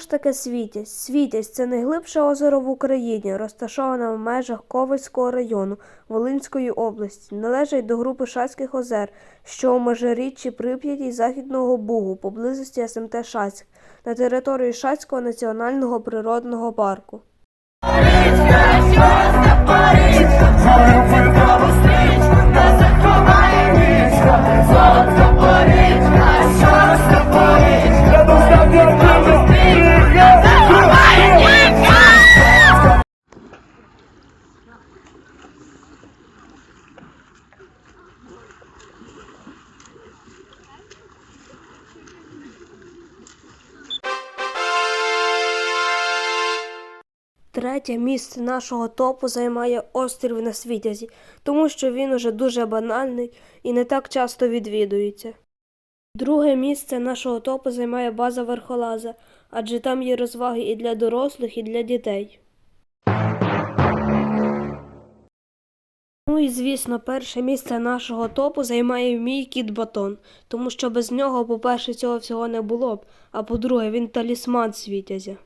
таке Світязь? Світязь це найглибше озеро в Україні, розташоване в межах Ковальського району Волинської області. Належить до групи Шацьких озер, що у межиріччі Прип'яті Західного Бугу, поблизості СМТ Шацьк, на території Шацького національного природного парку. Третє місце нашого топу займає острів на Світязі, тому що він уже дуже банальний і не так часто відвідується. Друге місце нашого топу займає база верхолаза, адже там є розваги і для дорослих, і для дітей. Ну і звісно, перше місце нашого топу займає мій кіт Батон, тому що без нього, по-перше, цього всього не було б, а по-друге, він талісман світязя.